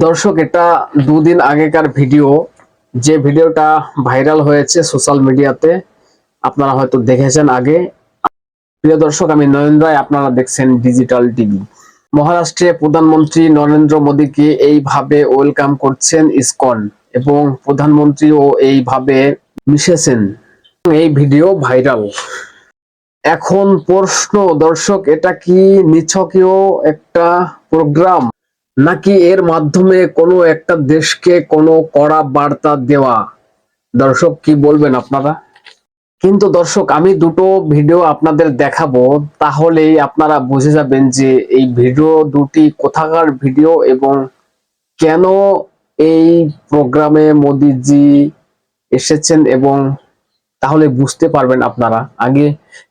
দর্শক, এটা দুদিন আগেকার ভিডিও। যে ভিডিওটা ভাইরাল হয়েছে সোশ্যাল মিডিয়াতে, আপনারা হয়তো দেখেছেন আগে। প্রিয় দর্শক, আমি নয়ন রায়, আপনারা দেখছেন ডিজিটাল টিভি। মহারাষ্ট্রে প্রধানমন্ত্রী নরেন্দ্র মোদীকে এইভাবে ওয়েলকাম করছেন ইসকন এবং প্রধানমন্ত্রীও এইভাবে মিশেছেন। এই ভিডিও ভাইরাল। এখন প্রশ্ন, দর্শক, এটা কি নিছকীয় একটা প্রোগ্রাম? নাকি এর মাধ্যমে কোনো একটা দেশকে কোনো কড়া বার্তা দেওয়া? দর্শক, কি বলবেন আপনারা? কিন্তু দর্শক, আমি দুটো ভিডিও আপনাদের দেখাবো, তাহলেই আপনারা বুঝে যাবেন যে এই ভিডিও দুটি কোথাকার ভিডিও এবং কেন এই প্রোগ্রামে মোদিজি এসেছেন এবং তাহলে বুঝতে পারবেন আপনারা। আগে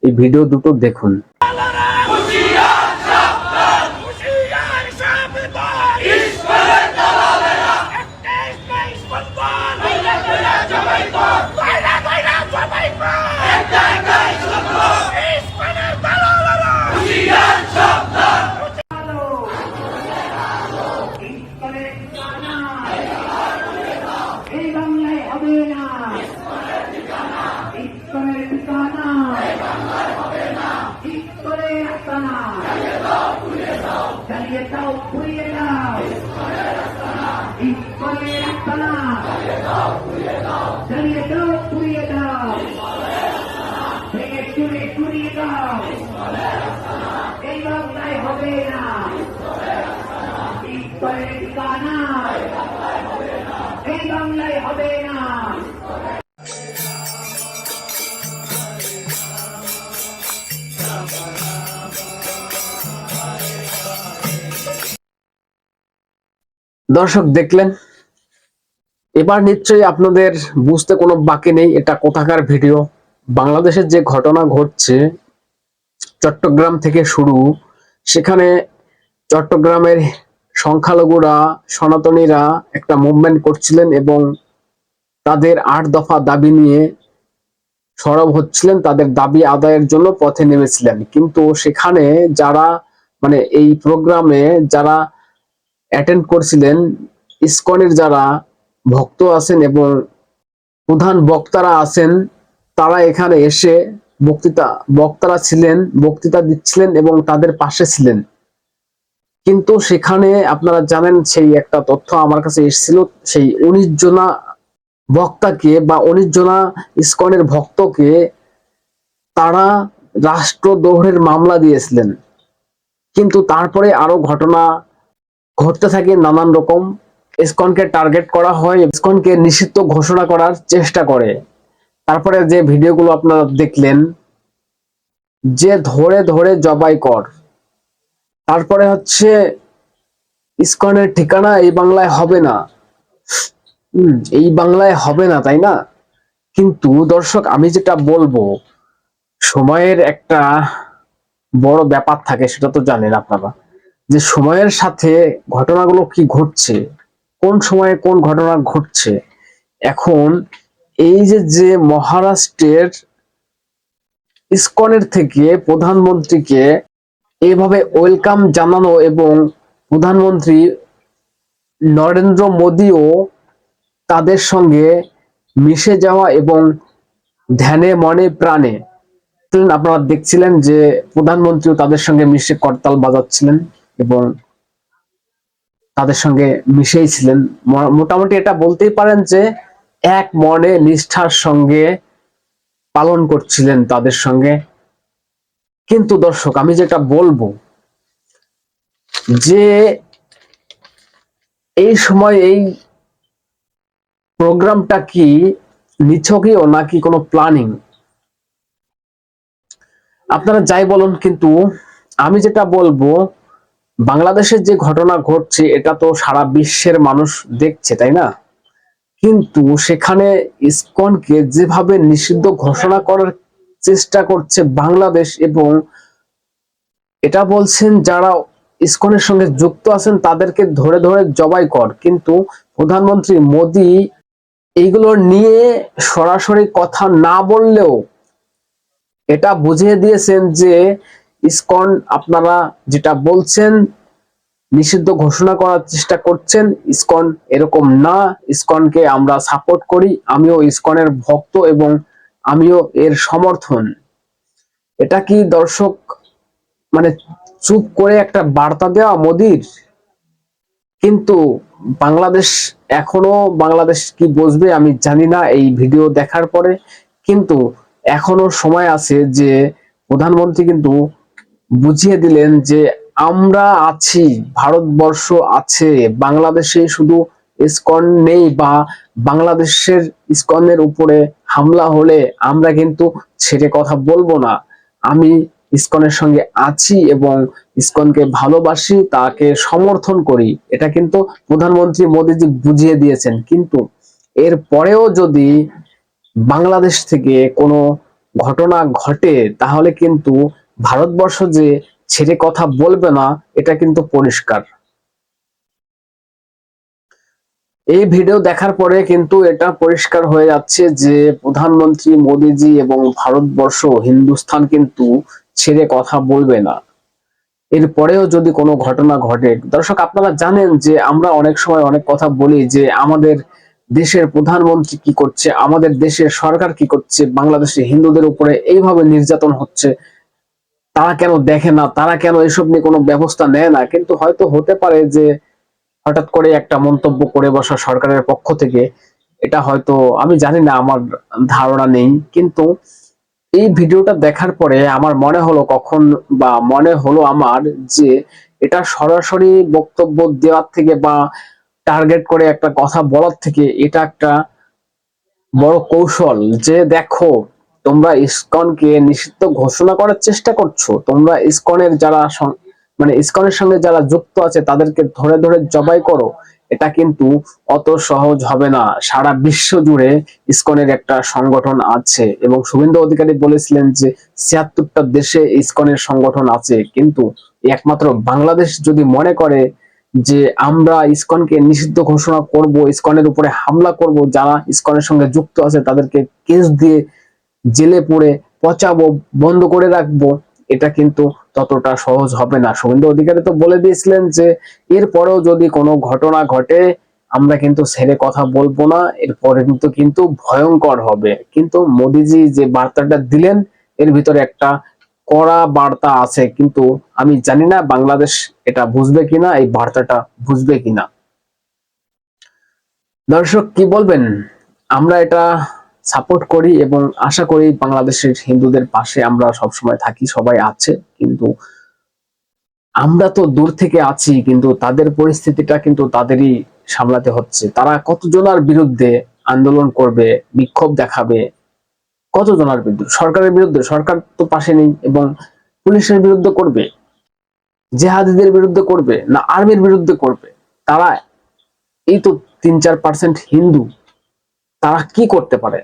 এই ভিডিও দুটো দেখুন। না ঈশ্বরের ঠিকানা ঈশ্বরের আস্তানা চালিয়ে দাও ঘুরিয়ে দাও ঈশ্বরের আস্তানা চালিয়ে দাও ঘুরিয়ে দাও ভেঙে চুরে ঘুরিয়ে দাও হবে না ঠিকানা বাংলায় হবে না। দর্শক, দেখলেন? এবার নিশ্চয়ই আপনাদের বুঝতে কোনো বাকি নেই, এটা কোথাকার ভিডিও। বাংলাদেশের যে ঘটনা ঘটছে, চট্টগ্রাম থেকে শুরু, সেখানে চট্টগ্রামের সংখ্যালঘুরা, সনাতনীরা একটা মুভমেন্ট করছিলেন এবং তাদের আট দফা দাবি নিয়ে সরব হচ্ছিলেন, তাদের দাবি আদায়ের জন্য পথে নেমেছিলেন। কিন্তু সেখানে যারা মানে এই প্রোগ্রামে যারা অ্যাটেন্ড করছিলেন, ইসকনের যারা ভক্ত আছেন এবং প্রধান বক্তারা আছেন, তারা এখানে এসে বক্তৃতা, বক্তারা ছিলেন, বক্তৃতা দিচ্ছিলেন এবং তাদের পাশে ছিলেন। কিন্তু সেখানে আপনারা জানেন সেই একটা তথ্য আমার কাছে এসেছিল, সেই উনিশ জনা বক্তাকে বা উনিশ জনা ইসকনের ভক্তকে তারা রাষ্ট্রদ্রোহের মামলা দিয়েছিলেন। কিন্তু তারপরে আরও ঘটনা ঘটতে থাকে নানান রকম। ইসকনকে টার্গেট করা হয়, ইসকনকে নিষিদ্ধ ঘোষণা করার চেষ্টা করে। তারপরে যে ভিডিওগুলো আপনারা দেখলেন, যে ধরে ধরে জবাই কর তারপরে হচ্ছে ইস্কনের ঠিকানা এই বাংলায় হবে না। এই বাংলায় হবে না, তাই না? কিন্তু দর্শক, আমি যেটা বলব, সময়ের একটা বড় ব্যাপার থাকে, সেটা তো জানেন আপনারা, যে সময়ের সাথে ঘটনাগুলো কি ঘটছে, কোন সময়ে কোন ঘটনা ঘটছে, এখন এই যে যে মহারাষ্ট্রের ইস্কনের থেকে প্রধানমন্ত্রীকে এভাবে ওয়েলকাম জানানো এবং প্রধানমন্ত্রী নরেন্দ্র মোদীও তাদের সঙ্গে মিশে যাওয়া এবং ধ্যানে মনে প্রাণে। আপনারা দেখছিলেন যে প্রধানমন্ত্রীও তাদের সঙ্গে মিশে করতাল বাজাচ্ছিলেন এবং তাদের সঙ্গে মিশেই ছিলেন। মোটামুটি এটা বলতেই পারেন যে এক মনে নিষ্ঠার সঙ্গে পালন করছিলেন তাদের সঙ্গে। কিন্তু দর্শক, আমি যেটা বলব যে এই সময় এই প্রোগ্রামটা কি নিছকীয় নাকি কোনো প্ল্যানিং? আপনারা যাই বলুন, কিন্তু আমি যেটা বলব বাংলাদেশের যে ঘটনা ঘটছে, এটা তো সারা বিশ্বের মানুষ দেখছে, তাই না? কিন্তু সেখানে ইসকনকে যেভাবে নিষিদ্ধ ঘোষণা করার চেষ্টা করছে বাংলাদেশ এবং এটা বলছেন যারা ইসকনের সঙ্গে যুক্ত আছেন তাদেরকে ধরে ধরে জবাই কর। কিন্তু প্রধানমন্ত্রী মোদী এইগুলো নিয়ে সরাসরি কথা না বললেও এটা বুঝিয়ে দিয়েছেন যে ইসকন আপনারা যেটা বলছেন, নিষিদ্ধ ঘোষণা করার চেষ্টা করছেন, ইসকন এরকম না, ইসকনকে আমরা সাপোর্ট করি, আমিও ইসকনের ভক্ত এবং আমিও এর সমর্থন। এটা কি দর্শক মানে চুপ করে একটা বার্তা দেওয়া মোদির? কিন্তু বাংলাদেশ এখনও, বাংলাদেশ কি বুঝবে আমি জানি না এই ভিডিও দেখার পরে। কিন্তু এখনও সময় আছে যে প্রধানমন্ত্রী কিন্তু বুঝিয়ে দিলেন যে আমরা আছি, ভারতবর্ষ আছে, বাংলাদেশে শুধু ইসকন নেই বা বাংলাদেশের ইসকনের উপরে হামলা হলে আমরা কিন্তু ছেড়ে কথা বলব না। আমি ইসকনের সঙ্গে আছি এবং ইসকনকে ভালোবাসি, তাকে সমর্থন করি। এটা কিন্তু প্রধানমন্ত্রী মোদীজি বুঝিয়ে দিয়েছেন। কিন্তু এর পরেও যদি বাংলাদেশ থেকে কোনো ঘটনা ঘটে, তাহলে কিন্তু ভারতবর্ষ যে ছেড়ে কথা বলবে না, এটা কিন্তু পরিষ্কার। এই ভিডিও দেখার পরে কিন্তু এটা পরিষ্কার হয়ে যাচ্ছে যে প্রধানমন্ত্রী মোদীজি এবং ভারতবর্ষ হিন্দুস্তান কিন্তু ছেড়ে কথা বলবে না। এরপরেও যদি কোনো ঘটনা ঘটে, দর্শক আপনারা জানেন যে আমরা অনেক সময় অনেক কথা বলি যে আমাদের দেশের প্রধানমন্ত্রী কি করছে, আমাদের দেশের সরকার কি করছে বাংলাদেশে হিন্দুদের উপরে এইভাবে নির্যাতন হচ্ছে, তারা কেন দেখে না, তারা কেন এসব নিয়ে কোনো ব্যবস্থা নেয় না? কিন্তু হয়তো হতে পারে যে হঠাৎ করে একটা মন্তব্য করে বসা সরকারের পক্ষ থেকে, এটা হয়তো, আমি জানি না আমার ধারণা নেই, কিন্তু এই ভিডিওটা দেখার পরে আমার মনে হলো কখন বা মনে হলো আমার যে এটা সরাসরি বক্তব্য দেওয়ার থেকে বা টার্গেট করে একটা কথা বলার থেকে এটা একটা বড় কৌশল যে দেখো, তোমরা ইসকনকে নিষিদ্ধ ঘোষণা করার চেষ্টা করছ। তোমরা ইসকনের যারা মানে ইসকনের সঙ্গে যারা যুক্ত আছে, তাদেরকে ধরে ধরে জবাই করো। এটা কিন্তু অত সহজ হবে না। সারা বিশ্ব জুড়ে ইসকনের একটা সংগঠন আছে এবং শুভেন্দু অধিকারী বলেছিলেন যে, ছিয়াত্তরটা দেশে ইসকনের সংগঠন আছে। কিন্তু একমাত্র বাংলাদেশ যদি মনে করে যে, আমরা ইসকনকে নিষিদ্ধ ঘোষণা করব, ইসকনের উপরে হামলা করব, যারা ইসকনের সঙ্গে যুক্ত আছে, তাদেরকে কেস দিয়ে জেলে পড়ে পচাবো, বন্ধ করে রাখব এটা কিন্তু ততটা সহজ হবে না। শুভেন্দু অধিকারী তো বলে দিয়েছিলেন যে, এরপরেও যদি কোনো ঘটনা ঘটে, আমরা কিন্তু ছেড়ে কথা বলব না। এরপরে কিন্তু কিন্তু ভয়ঙ্কর হবে। কিন্তু মোদিজি যে বার্তাটা দিলেন, এর ভিতরে একটা কড়া বার্তা আছে। কিন্তু আমি জানি না বাংলাদেশ এটা বুঝবে কিনা, এই বার্তাটা বুঝবে কিনা। দর্শক, কি বলবেন? আমরা এটা সাপোর্ট করি এবং আশা করি বাংলাদেশের হিন্দুদের পাশে আমরা সবসময় থাকি, সবাই আছে, কিন্তু আমরা তো দূর থেকে আছি, কিন্তু তাদের পরিস্থিতিটা কিন্তু তাদেরই সামলাতে হচ্ছে। তারা কতজনার বিরুদ্ধে আন্দোলন করবে, বিক্ষোভ দেখাবে? কতজনার বিরুদ্ধে? সরকারের বিরুদ্ধে? সরকার তো পাশে নেই এবং পুলিশের বিরুদ্ধে করবে? জেহাদিদের বিরুদ্ধে করবে? না, আর্মির বিরুদ্ধে করবে? তারা, এই তো তিন চার পার্সেন্ট হিন্দু, তারা কি করতে পারে?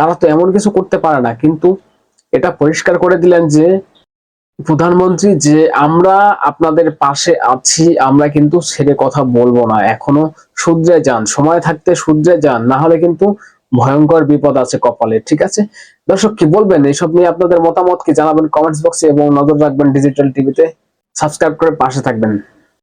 তারা তো এমন কিছু করতে পারে না। কিন্তু এটা পরিষ্কার করে দিলেন যে, প্রধানমন্ত্রী, যে আমরা আপনাদের পাশে আছি, আমরা কিন্তু ছেড়ে কথা বলব না। এখনও সূর্যে যান, সময় থাকতে সূর্যে যান, না হলে কিন্তু ভয়ঙ্কর বিপদ আছে কপালে, ঠিক আছে? দর্শক, কি বলবেন? এইসব নিয়ে আপনাদের মতামত কি জানাবেন কমেন্টস বক্সে এবং নজর রাখবেন ডিজিটাল টিভিতে। সাবস্ক্রাইব করে পাশে থাকবেন।